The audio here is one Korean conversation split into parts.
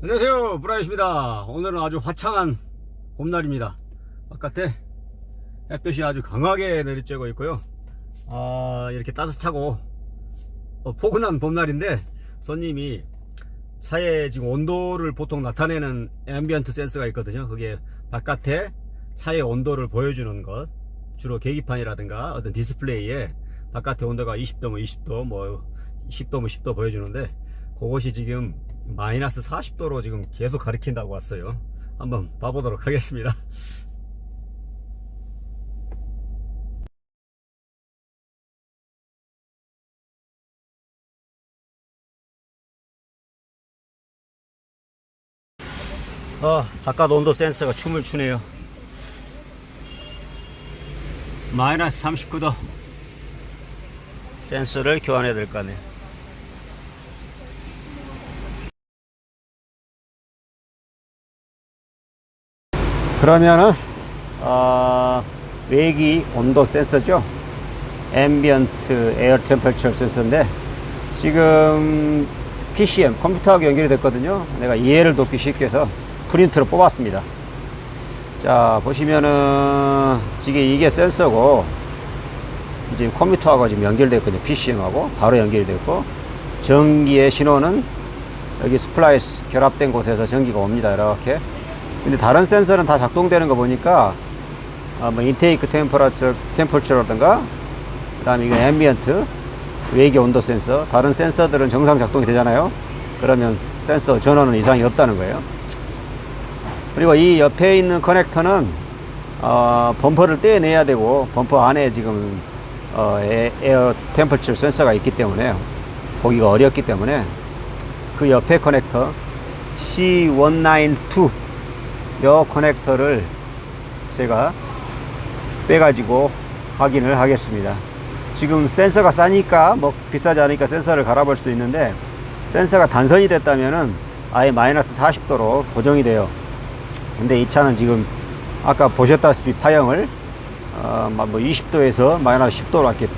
안녕하세요 브라이십니다. 오늘은 아주 화창한 봄날입니다. 바깥에 햇볕이 아주 강하게 내리쬐고 있고요. 아 이렇게 따뜻하고 어, 포근한 봄날인데 손님이 차에 지금 온도를 보통 나타내는 앰비언트 센서가 있거든요. 그게 바깥에 차의 온도를 보여주는 것 주로 계기판이라든가 어떤 디스플레이에 바깥의 온도가 20도 뭐 20도 뭐 10도 뭐 10도 보여주는데 그것이 지금 마이너스 40도로 지금 계속 가리킨다고 왔어요. 한번 봐보도록 하겠습니다. 어, 바깥 온도 센서가 춤을 추네요. 마이너스 39도 센서를 교환해야 될 거 아니에요. 그러면은 어, 외기 온도 센서죠. 앰비언트 에어 템퍼처 센서인데 지금 PCM 컴퓨터하고 연결이 됐거든요. 내가 이해를 돕기 쉽게 해서 프린트로 뽑았습니다. 자 보시면은 지금 이게 센서고 지금 컴퓨터하고 지금 연결됐거든요. PCM하고 바로 연결이 됐고 전기의 신호는 여기 스플라이스 결합된 곳에서 전기가 옵니다. 이렇게 근데 다른 센서는 다 작동되는 거 보니까 아, 뭐 인테이크 템퍼러처 템퍼처라든가 그다음에 이거 앰비언트 외기 온도 센서 다른 센서들은 정상 작동이 되잖아요. 그러면 센서 전원은 이상이 없다는 거예요. 그리고 이 옆에 있는 커넥터는 어, 범퍼를 떼내야 되고 범퍼 안에 지금 어, 에, 에어 템퍼처 센서가 있기 때문에 보기가 어렵기 때문에 그 옆에 커넥터 C192 요 커넥터를 제가 빼가지고 확인을 하겠습니다. 지금 센서가 싸니까 뭐 비싸지 않으니까 센서를 갈아볼 수도 있는데 센서가 단선이 됐다면은 아예 마이너스 40도로 고정이 돼요. 근데 이 차는 지금 아까 보셨다시피 파형을 어, 뭐 20도에서 마이너스 10도로 이렇게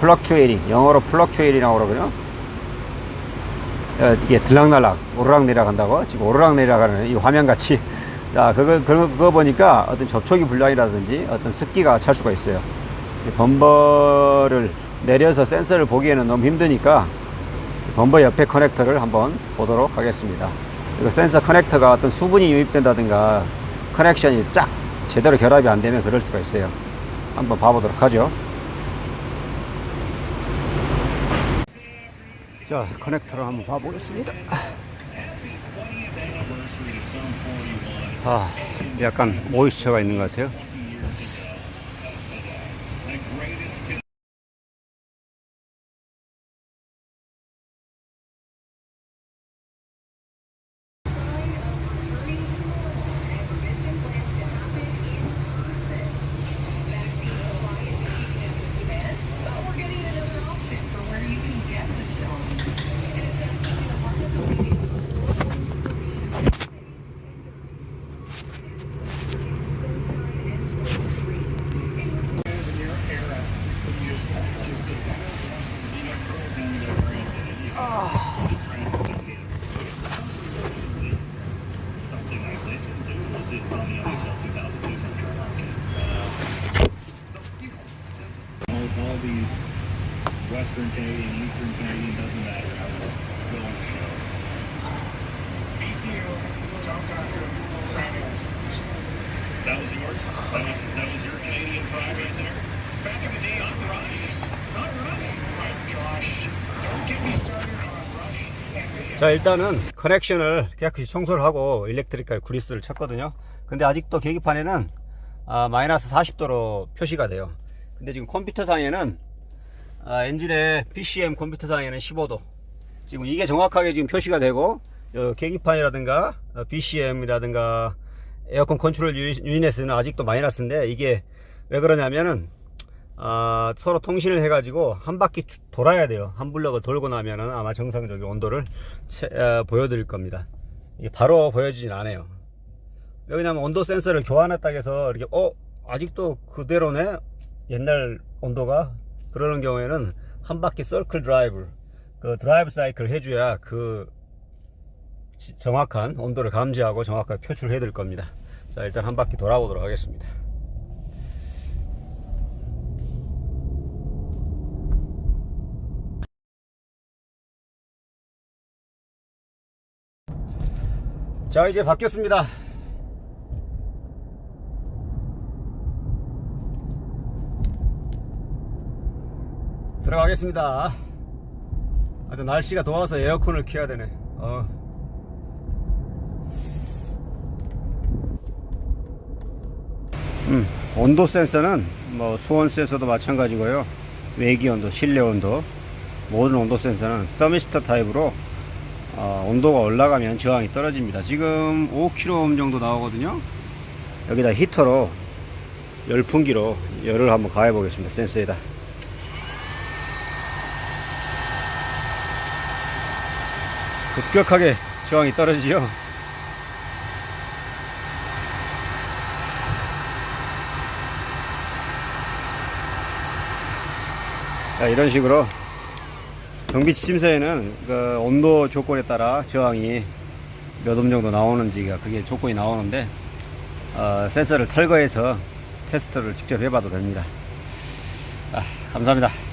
플럭추에이링 영어로 플럭추에이링이라고 그러거든요. 어, 이게 들락날락 오르락내리락 한다고? 지금 오르락내리락 하는 이 화면 같이. 자 그거, 그거 보니까 어떤 접촉이 불량이라든지 어떤 습기가 찰 수가 있어요. 이 범버를 내려서 센서를 보기에는 너무 힘드니까 범버 옆에 커넥터를 한번 보도록 하겠습니다. 이거 센서 커넥터가 어떤 수분이 유입된다든가 커넥션이 쫙 제대로 결합이 안 되면 그럴 수가 있어요. 한번 봐보도록 하죠 자 커넥터를 한번 봐보겠습니다. 아 약간 모이스처가 있는 것 같아요 Western Canadian, Eastern Canadian, doesn't matter. I was going to show. BTO, Cocker. That was yours? That was, that was your Canadian pride right there? 자 일단은 커넥션을 깨끗이 청소를 하고 일렉트리컬 구리스를 쳤거든요. 근데 아직도 계기판에는 아, 마이너스 40도로 표시가 돼요. 근데 지금 컴퓨터상에는 아, 엔진의 PCM 컴퓨터상에는 15도. 지금 이게 정확하게 지금 표시가 되고 어, 계기판이라든가 어, BCM이라든가 에어컨 컨트롤 유닛- 유닛에는 아직도 마이너스인데 이게 왜 그러냐면은 아, 서로 통신을 해가지고 한 바퀴 주- 돌아야 돼요. 한 블럭을 돌고 나면은 아마 정상적인 온도를 채- 어, 보여드릴 겁니다. 이게 바로 보여지진 않아요. 왜냐면 온도 센서를 교환했다 해서 이렇게 어 아직도 그대로네 옛날 온도가 그러는 경우에는 한 바퀴 서클 드라이브 그 드라이브 사이클 해줘야 그 지- 정확한 온도를 감지하고 정확하게 표출해 드릴 겁니다. 자, 일단 한 바퀴 돌아보도록 하겠습니다. 자, 이제 바뀌었습니다. 들어가겠습니다. 아주 날씨가 더워서 에어컨을 켜야 되네. 어. 음, 온도 센서는 뭐 수온 센서도 마찬가지고요. 외기 온도, 실내 온도, 모든 온도 센서는 서미스터 타입으로 어, 온도가 올라가면 저항이 떨어집니다. 지금 5kΩ 정도 나오거든요. 여기다 히터로 열풍기로 열을 한번 가해 보겠습니다. 센서에다. 급격하게 저항이 떨어지죠. 자, 이런 식으로 경비치 심사에는 그 온도 조건에 따라 저항이 몇옴 정도 나오는지가 그게 조건이 나오는데 어, 센서를 털거해서 테스트를 직접 해봐도 됩니다. 아, 감사합니다.